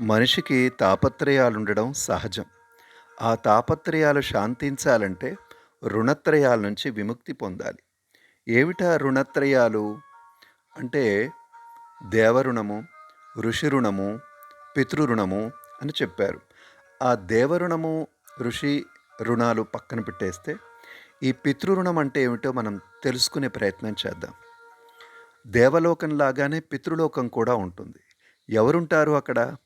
మనిషికి తాపత్రయాలుండడం సహజం. ఆ తాపత్రయాలు శాంతించాలంటే రుణత్రయాల నుంచి విముక్తి పొందాలి. ఏమిటా రుణత్రయాలు? అంటే దేవరుణము, ఋషి రుణము, పితృరుణము అని చెప్పారు. ఆ దేవరుణము, ఋషి రుణాలు పక్కన పెట్టేస్తే, ఈ పితృరుణం అంటే ఏమిటో మనం తెలుసుకునే ప్రయత్నం చేద్దాం. దేవలోకం లాగానే పితృలోకం కూడా ఉంటుంది. ఎవరుంటారు అక్కడ?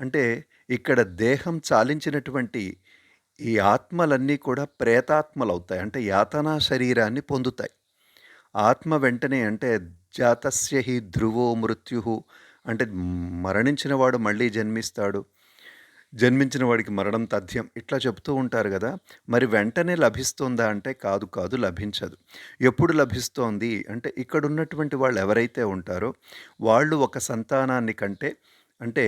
అంటే ఇక్కడ దేహం చాలించినటువంటి ఈ ఆత్మలన్నీ కూడా ప్రేతాత్మలవుతాయి. అంటే యాతనా శరీరాన్ని పొందుతాయి. ఆత్మ వెంటనే అంటే జాతస్య హి ధ్రువో మృత్యు అంటే మరణించిన వాడు మళ్ళీ జన్మిస్తాడు. జన్మించిన వాడికి మరణం తథ్యం. ఇట్లా చెప్తూ ఉంటారు కదా మరి వెంటనే లభిస్తుందా అంటే కాదు, కాదు లభించదు. ఎప్పుడు లభిస్తోంది అంటే ఇక్కడ ఉన్నటువంటి వాళ్ళు ఎవరైతే ఉంటారో వాళ్ళు ఒక సంతానాన్ని కంటే అంటే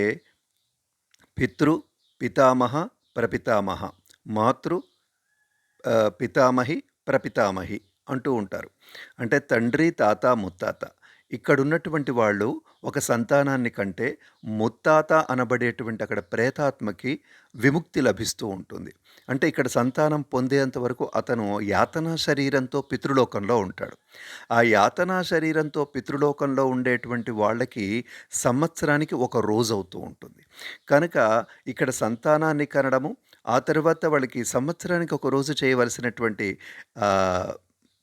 పితృ, పితామహ, ప్రపితామహ, మాతృ పితామహి, ప్రపితామహి అంటూ ఉంటారు. అంటే తండ్రి, తాత, ముత్తాత. ఇక్కడున్నటువంటి వాళ్ళు ఒక సంతానాన్ని కంటే ముత్తాత అనబడేటువంటి అక్కడ ప్రేతాత్మకి విముక్తి లభిస్తూ ఉంటుంది. అంటే ఇక్కడ సంతానం పొందేంత వరకు అతను యాతనా శరీరంతో పితృలోకంలో ఉంటాడు. ఆ యాతనా శరీరంతో పితృలోకంలో ఉండేటువంటి వాళ్ళకి సంవత్సరానికి ఒక రోజు అవుతూ ఉంటుంది. కనుక ఇక్కడ సంతానాన్ని కనడము, ఆ తర్వాత వాళ్ళకి సంవత్సరానికి ఒక రోజు చేయవలసినటువంటి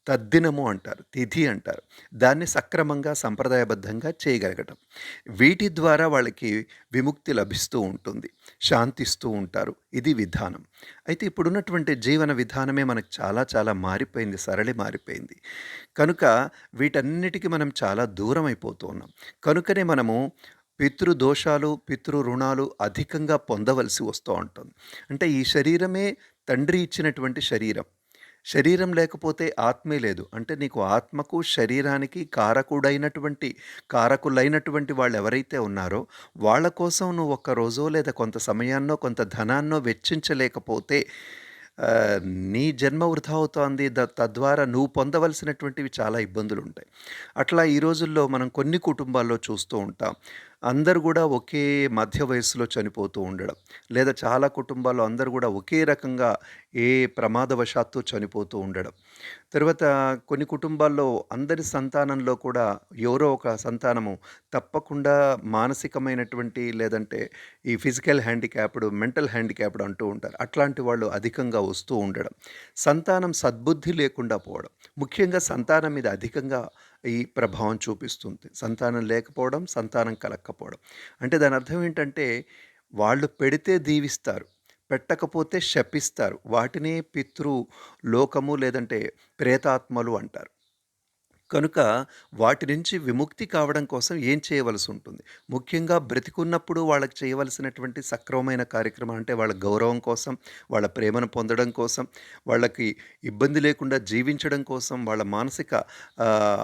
తద్దినము అంటారు. తిథి అంటారు. దాన్ని సక్రమంగా సంప్రదాయబద్ధంగా చేయగలగటం. వీటి ద్వారా వాళ్ళకి విముక్తి లభిస్తూ ఉంటుంది. శాంతిస్తూ ఉంటారు. ఇది విధానం. అయితే ఇప్పుడున్నటువంటి జీవన విధానమే మనకు చాలా చాలా మారిపోయింది. సరళి మారిపోయింది. కనుక వీటన్నిటికీ మనం చాలా దూరమైపోతూ ఉన్నాం. కనుకనే మనము పితృదోషాలు, పితృ రుణాలు అధికంగా పొందవలసి వస్తూ ఉంటుంది. అంటే ఈ శరీరమే తండ్రి ఇచ్చినటువంటి శరీరం. శరీరం లేకపోతే ఆత్మే లేదు. అంటే నీకు ఆత్మకు, శరీరానికి కారకుడైనటువంటి కారకులైనటువంటి వాళ్ళు ఎవరైతే ఉన్నారో వాళ్ళ కోసం నువ్వు ఒక్క రోజో లేదా కొంత సమయాన్నో, కొంత ధనాన్నో వెచ్చించలేకపోతే నీ జన్మ వృధా అవుతోంది. తద్వారా నువ్వు పొందవలసినటువంటివి చాలా ఇబ్బందులు ఉంటాయి అట్లా ఈ రోజుల్లో మనం కొన్ని కుటుంబాల్లో చూస్తూ ఉంటాం. అందరూ కూడా ఒకే మధ్య వయస్సులో చనిపోతూ ఉండడం. లేదా చాలా కుటుంబాల్లో అందరూ కూడా ఒకే రకంగా ఏ ప్రమాదవశాత్తు చనిపోతూ ఉండడం. తర్వాత కొన్ని కుటుంబాల్లో అందరి సంతానంలో కూడా ఎవరో ఒక సంతానము తప్పకుండా మానసికమైనటువంటి లేదంటే ఈ ఫిజికల్ హ్యాండిక్యాప్డ్, మెంటల్ హ్యాండిక్యాప్డ్ అంటూ ఉంటారు. అట్లాంటి వాళ్ళు అధికంగా వస్తూ ఉండడం. సంతానం సద్బుద్ధి లేకుండా పోవడం. ముఖ్యంగా సంతానం మీద అధికంగా ఈ ప్రభావం చూపిస్తుంది. సంతానం లేకపోవడం, సంతానం కలక్కపోవడం. అంటే దాని అర్థం ఏంటంటే వాళ్ళు పెడితే దీవిస్తారు. పెట్టకపోతే శపిస్తారు. వాటినే పితృ లోకము లేదంటే ప్రేతాత్మలు అంటారు. కనుక వాటి నుంచి విముక్తి కావడం కోసం ఏం చేయవలసి ఉంటుంది? ముఖ్యంగా బ్రతికున్నప్పుడు వాళ్ళకి చేయవలసినటువంటి సక్రమమైన కార్యక్రమం అంటే వాళ్ళ గౌరవం కోసం, వాళ్ళ ప్రేమను పొందడం కోసం, వాళ్ళకి ఇబ్బంది లేకుండా జీవించడం కోసం, వాళ్ళ మానసిక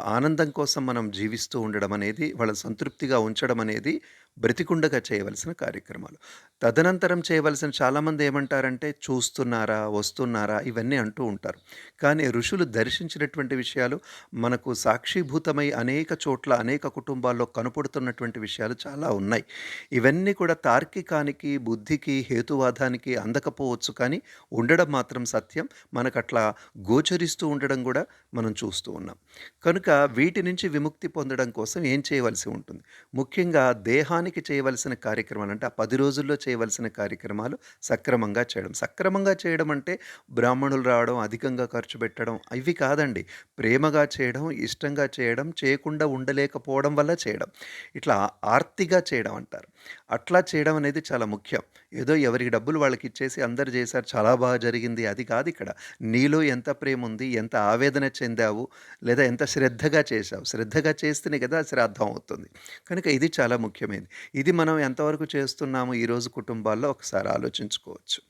ఆనందం కోసం మనం జీవిస్తూ ఉండడం అనేది, వాళ్ళ సంతృప్తిగా ఉంచడం అనేది బ్రతికుండగా చేయవలసిన కార్యక్రమాలు. తదనంతరం చేయవలసిన చాలామంది ఏమంటారంటే చూస్తున్నారా? వస్తున్నారా? ఇవన్నీ అంటూ ఉంటారు. కానీ ఋషులు దర్శించినటువంటి విషయాలు మనకు సాక్షిభూతమై అనేక చోట్ల, అనేక కుటుంబాల్లో కనపడుతున్నటువంటి విషయాలు చాలా ఉన్నాయి. ఇవన్నీ కూడా తార్కికానికి, బుద్ధికి, హేతువాదానికి అందకపోవచ్చు కానీ ఉండడం మాత్రం సత్యం. మనకట్లా గోచరిస్తూ ఉండడం కూడా మనం చూస్తూ ఉన్నాం. కనుక వీటి నుంచి విముక్తి పొందడం కోసం ఏం చేయవలసి ఉంటుంది? ముఖ్యంగా దేహానికి చేయవలసిన కార్యక్రమాలు అంటే ఆ పది రోజుల్లో చేయవలసిన కార్యక్రమాలు సక్రమంగా చేయడం. సక్రమంగా చేయడం అంటే బ్రాహ్మణులు రావడం, అధికంగా ఖర్చు పెట్టడం ఇవి కాదండి. ప్రేమగా చేయడం, ఇష్టంగా చేయడం, చేయకుండా ఉండలేకపోవడం వల్ల చేయడం. ఇట్లా ఆర్తిగా చేయడం అంటారు. అట్లా చేయడం అనేది చాలా ముఖ్యం. ఏదో ఎవరికి డబ్బులు వాళ్ళకి ఇచ్చేసి అందరు చేశారు చాలా బాగా జరిగింది అది కాదు ఇక్కడ నీలో ఎంత ప్రేమ ఉంది ఎంత ఆవేదన చెందావు? లేదా ఎంత శ్రద్ధగా చేశావు? శ్రద్ధగా చేస్తేనే కదా శ్రాద్ధం అవుతుంది. కనుక ఇది చాలా ముఖ్యమైనది. ఇది మనం ఎంతవరకు చేస్తున్నాము ఈరోజు కుటుంబాల్లో ఒకసారి ఆలోచించుకోవచ్చు.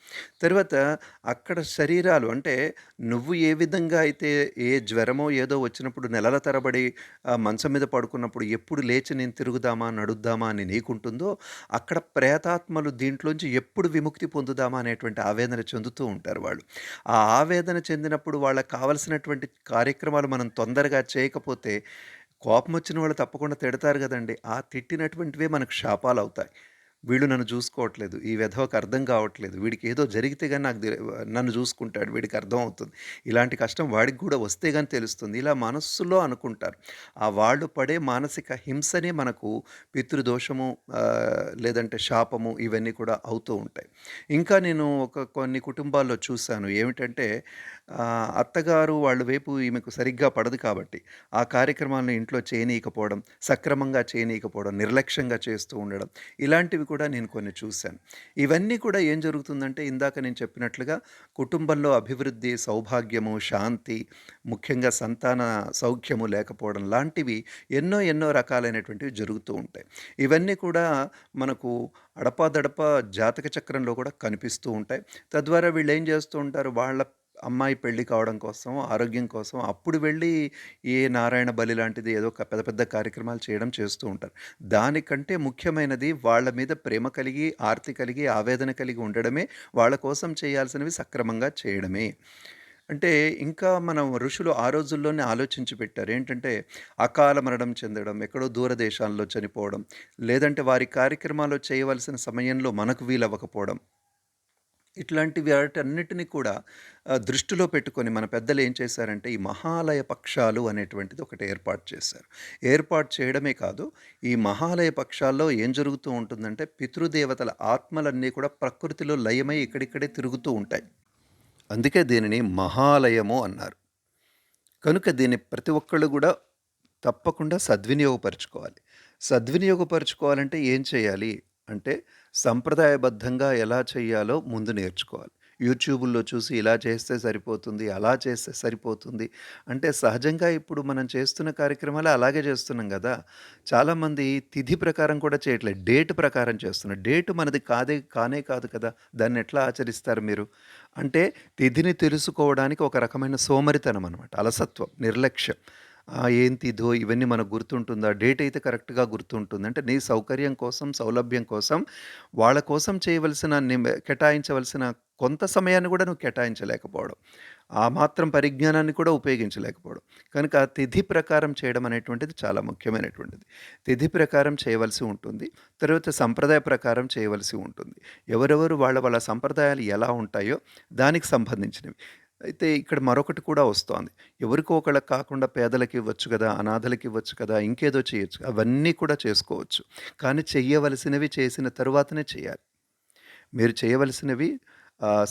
తర్వాత అక్కడ శరీరాలు అంటే నువ్వు ఏ విధంగా అయితే ఏ జ్వరమో ఏదో వచ్చినప్పుడు నెలల తరబడి మంచం మీద పడుకున్నప్పుడు ఎప్పుడు లేచి నేను తిరుగుదామా? నడుద్దామా? అని నీకుంటుందో అక్కడ ప్రేతాత్మలు దీంట్లోంచి ఎప్పుడు విముక్తి పొందుదామా? అనేటువంటి ఆవేదన చెందుతూ ఉంటారు వాళ్ళు. ఆ ఆవేదన చెందినప్పుడు వాళ్ళకి కావలసినటువంటి కార్యక్రమాలు మనం తొందరగా చేయకపోతే కోపం వచ్చిన వాళ్ళు తప్పకుండా తిడతారు కదండి ఆ తిట్టినటువంటివే మనకు శాపాలవుతాయి. వీళ్ళు నన్ను చూసుకోవట్లేదు. ఈ వెధవకు అర్థం కావట్లేదు. వీడికి ఏదో జరిగితే కానీ నాకు నన్ను చూసుకుంటాడు. వీడికి అర్థం అవుతుంది ఇలాంటి కష్టం వాడికి కూడా వస్తే కానీ తెలుస్తుంది. ఇలా మనస్సులో అనుకుంటారు. ఆ వాళ్ళు పడే మానసిక హింసనే మనకు పితృదోషము లేదంటే శాపము ఇవన్నీ కూడా అవుతూ ఉంటాయి. ఇంకా నేను ఒక కొన్ని కుటుంబాల్లో చూశాను ఏమిటంటే అత్తగారు వాళ్ళ వైపు ఈమెకు సరిగ్గా పడదు కాబట్టి, ఆ కార్యక్రమాలను ఇంట్లో చేయనీయకపోవడం, సక్రమంగా చేయనీయకపోవడం, నిర్లక్ష్యంగా చేస్తూ ఉండడం, ఇలాంటివి కూడా నేను కొన్ని చూశాను. ఇవన్నీ కూడా ఏం జరుగుతుందంటే ఇందాక నేను చెప్పినట్లుగా కుటుంబంలో అభివృద్ధి, సౌభాగ్యము, శాంతి, ముఖ్యంగా సంతాన సౌఖ్యము లేకపోవడం లాంటివి ఎన్నో ఎన్నో రకాలైనటువంటివి జరుగుతూ ఉంటాయి. ఇవన్నీ కూడా మనకు అడపాదడపా జాతక చక్రంలో కూడా కనిపిస్తూ ఉంటాయి. తద్వారా వీళ్ళు ఏం చేస్తూ ఉంటారు వాళ్ళ అమ్మాయి పెళ్ళి కావడం కోసం, ఆరోగ్యం కోసం అప్పుడు వెళ్ళి ఏ నారాయణ బలి లాంటిది ఏదో ఒక పెద్ద పెద్ద కార్యక్రమాలు చేయడం చేస్తూ ఉంటారు. దానికంటే ముఖ్యమైనది వాళ్ళ మీద ప్రేమ కలిగి, ఆర్తి కలిగి, ఆవేదన కలిగి ఉండడమే, వాళ్ళ కోసం చేయాల్సినవి సక్రమంగా చేయడమే. అంటే ఇంకా మనం ఋషులు ఆ రోజుల్లోనే ఆలోచించి పెట్టారు. ఏంటంటే అకాల మరణం చెందడం, ఎక్కడో దూరదేశాల్లో చనిపోవడం, లేదంటే వారి కార్యక్రమాలు చేయవలసిన సమయంలో మనకు వీలవ్వకపోవడం. ఇట్లాంటి వాటన్నిటిని కూడా దృష్టిలో పెట్టుకొని మన పెద్దలు ఏం చేశారంటే ఈ మహాలయ పక్షాలు అనేటువంటిది ఒకటి ఏర్పాటు చేశారు. ఏర్పాటు చేయడమే కాదు, ఈ మహాలయ పక్షాల్లో ఏం జరుగుతూ ఉంటుందంటే పితృదేవతల ఆత్మలన్నీ కూడా ప్రకృతిలో లయమై ఇక్కడిక్కడే తిరుగుతూ ఉంటాయి. అందుకే దీనిని మహాలయము అన్నారు. కనుక దీన్ని ప్రతి ఒక్కళ్ళు కూడా తప్పకుండా సద్వినియోగపరచుకోవాలి సద్వినియోగపరచుకోవాలంటే ఏం చేయాలి? అంటే సంప్రదాయబద్ధంగా ఎలా చేయాలో ముందు నేర్చుకోవాలి. యూట్యూబుల్లో చూసి ఇలా చేస్తే సరిపోతుంది, అలా చేస్తే సరిపోతుంది. అంటే సహజంగా ఇప్పుడు మనం చేస్తున్న కార్యక్రమాలు అలాగే చేస్తున్నాం కదా చాలామంది తిథి ప్రకారం కూడా చేయట్లేదు. డేట్ ప్రకారం చేస్తున్నారు. డేట్ మనది కాదే కానే కాదు కదా! దాన్ని ఎట్లా ఆచరిస్తారు మీరు? అంటే తిథిని తెలుసుకోవడానికి ఒక రకమైన సోమరితనం అనమాట. అలసత్వం, నిర్లక్ష్యం. ఆ! ఏం ఇవన్నీ మనకు గుర్తుంటుందా? డేట్ అయితే కరెక్ట్‌గా గుర్తుంటుంది. అంటే నీ సౌకర్యం కోసం, సౌలభ్యం కోసం, వాళ్ళ కోసం చేయవలసిన నిమ్ కేటాయించవలసిన కొంత సమయాన్ని కూడా నువ్వు కేటాయించలేకపోవడం. ఆ మాత్రం పరిజ్ఞానాన్ని కూడా ఉపయోగించలేకపోవడం. కనుక తిథి ప్రకారం చేయడం అనేటువంటిది చాలా ముఖ్యమైనటువంటిది. తిథి ప్రకారం చేయవలసి ఉంటుంది. తర్వాత సంప్రదాయ ప్రకారం చేయవలసి ఉంటుంది. ఎవరెవరు వాళ్ళ వాళ్ళ సంప్రదాయాలు ఎలా ఉంటాయో దానికి సంబంధించినవి. అయితే ఇక్కడ మరొకటి కూడా వస్తోంది. ఎవరికో ఒకళ్ళకి కాకుండా పేదలకి ఇవ్వచ్చు కదా అనాథలకి ఇవ్వచ్చు కదా! ఇంకేదో చేయొచ్చు. అవన్నీ కూడా చేసుకోవచ్చు. కానీ చెయ్యవలసినవి చేసిన తరువాతనే చేయాలి. మీరు చేయవలసినవి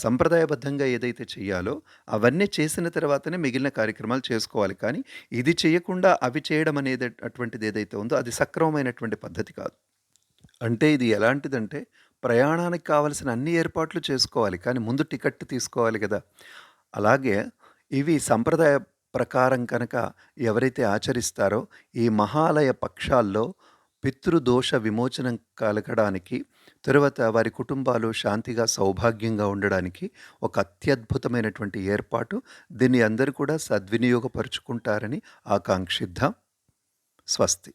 సంప్రదాయబద్ధంగా ఏదైతే చేయాలో అవన్నీ చేసిన తర్వాతనే మిగిలిన కార్యక్రమాలు చేసుకోవాలి. కానీ ఇది చేయకుండా అవి చేయడం అనేది అటువంటిది ఏదైతే ఉందో అది సక్రమమైనటువంటి పద్ధతి కాదు. అంటే ఇది ఎలాంటిదంటే ప్రయాణానికి కావలసిన అన్ని ఏర్పాట్లు చేసుకోవాలి. కానీ ముందు టికెట్ తీసుకోవాలి కదా అలాగే ఇవి సంప్రదాయ ప్రకారం కనుక ఎవరైతే ఆచరిస్తారో ఈ మహాలయ పక్షాల్లో పితృదోష విమోచనం కలగడానికి, తరువాత వారి కుటుంబాలు శాంతిగా, సౌభాగ్యంగా ఉండడానికి ఒక అత్యద్భుతమైనటువంటి ఏర్పాటు. దీన్ని అందరూ కూడా సద్వినియోగపరుచుకుంటారని ఆకాంక్షిద్దాం. స్వస్తి.